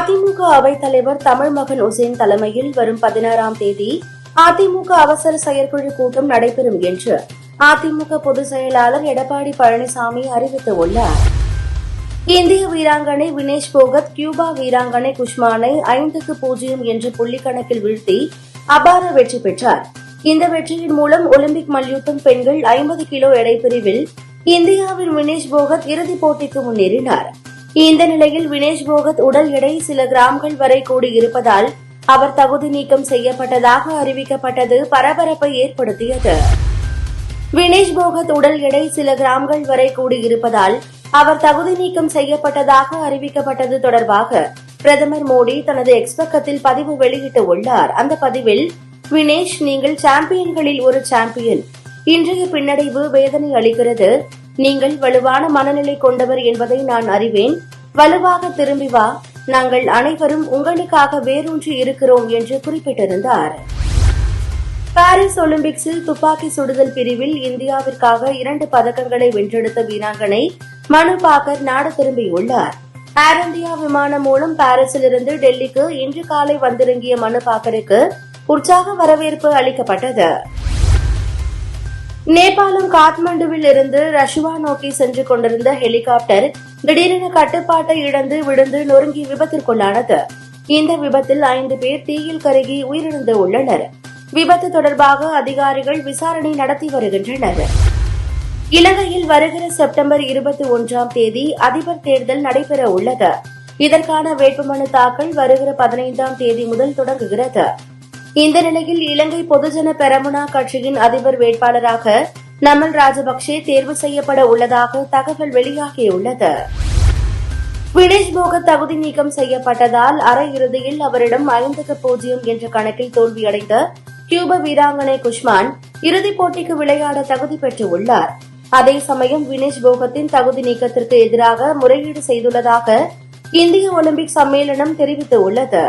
அதிமுக அவைத் தலைவர் தமிழ் மகன் உசேன் தலைமையில் வரும் பதினாறாம் தேதி அதிமுக அவசர செயற்குழு கூட்டம் நடைபெறும் என்று அதிமுக பொதுச் செயலாளர் எடப்பாடி பழனிசாமி அறிவித்துள்ளார். இந்திய வீராங்கனை வினேஷ் போகத் கியூபா வீராங்கனை குஷ்மானை ஐந்துக்கு பூஜ்ஜியம் என்ற புள்ளிக்கணக்கில் வீழ்த்தி அபார வெற்றி பெற்றார். இந்த வெற்றியின் மூலம் ஒலிம்பிக் மல்யுத்தம் பெண்கள் ஐம்பது கிலோ எடை பிரிவில் இந்தியாவின் வினேஷ் போகத் இறுதிப் போட்டிக்கு முன்னேறினார். இந்த நிலையில் வினேஷ் போகத் உடல் எடை சில கிராம்கள் வரை கூடியிருப்பதால் அவர் தகுதி நீக்கம் செய்யப்பட்டதாக அறிவிக்கப்பட்டது பரபரப்பை ஏற்படுத்தியது. வினேஷ் போகத் உடல் எடை சில கிராம்கள் வரை கூடியிருப்பதால் அவர் தகுதி நீக்கம் செய்யப்பட்டதாக அறிவிக்கப்பட்டது தொடர்பாக பிரதமர் மோடி தனது எக்ஸ் பக்கத்தில் பதிவு வெளியிட்டுள்ளார் அந்த பதிவில் வினேஷ் நீங்கள் சாம்பியன்களில் ஒரு சாம்பியன். இன்றைய பின்னடைவு வேதனை அளிக்கிறது. நீங்கள் வலுவான மனநிலை கொண்டவர் என்பதை நான் அறிவேன். வலுவாக திரும்பி வா. நாங்கள் அனைவரும் உங்களுக்காக வேரூன்றி இருக்கிறோம் என்று குறிப்பிட்டிருந்தார். பாரிஸ் ஒலிம்பிக்ஸில் துப்பாக்கி சுடுதல் பிரிவில் இந்தியாவிற்காக இரண்டு பதக்கங்களை வென்றெடுத்த வீராங்கனை மனு பாக்கர் நாடு திரும்பியுள்ளார் ஏர் இந்தியா விமானம் மூலம் பாரிஸிலிருந்து டெல்லிக்கு இன்று காலை வந்திறங்கிய மனு பாக்கருக்கு உற்சாக வரவேற்பு அளிக்கப்பட்டது. நேபாளம் காத்மண்டுவில் இருந்து ரஷ்வா நோக்கி சென்று கொண்டிருந்த ஹெலிகாப்டர் திடீரென கட்டுப்பாட்டை இழந்து விழுந்து நொறுங்கி விபத்திற்குள்ளானது. இந்த விபத்தில் ஐந்து பேர் தீயில் கருகி உயிரிழந்து உள்ளனர் விபத்து தொடர்பாக அதிகாரிகள் விசாரணை நடத்தி வருகின்றனர். இலங்கையில் வருகிற செப்டம்பர் இருபத்தி ஒன்றாம் தேதி அதிபர் தேர்தல் நடைபெற உள்ளது இதற்கான வேட்புமனு தாக்கல் வருகிற பதினைந்தாம் தேதி முதல் தொடங்குகிறது. இந்த நிலையில் இலங்கை பொதுஜன பெரமுனா கட்சியின் அதிபர் வேட்பாளராக நமல் ராஜபக்சே தேர்வு செய்யப்பட உள்ளதாக தகவல் வெளியாகியுள்ளது. வினேஷ் போகத் தகுதி நீக்கம் செய்யப்பட்டதால் அரையிறுதியில் அவரிடம் ஐந்துக்கு பூஜ்ஜியம் என்ற கணக்கில் தோல்வியடைந்த கியூப வீராங்கனை குஷ்மான் இறுதிப் போட்டிக்கு விளையாட தகுதி பெற்றுள்ளார். அதே சமயம் வினேஷ் போகத்தின் தகுதி நீக்கத்திற்கு எதிராக முறையீடு செய்துள்ளதாக இந்திய ஒலிம்பிக் சம்மேளனம் தெரிவித்துள்ளது.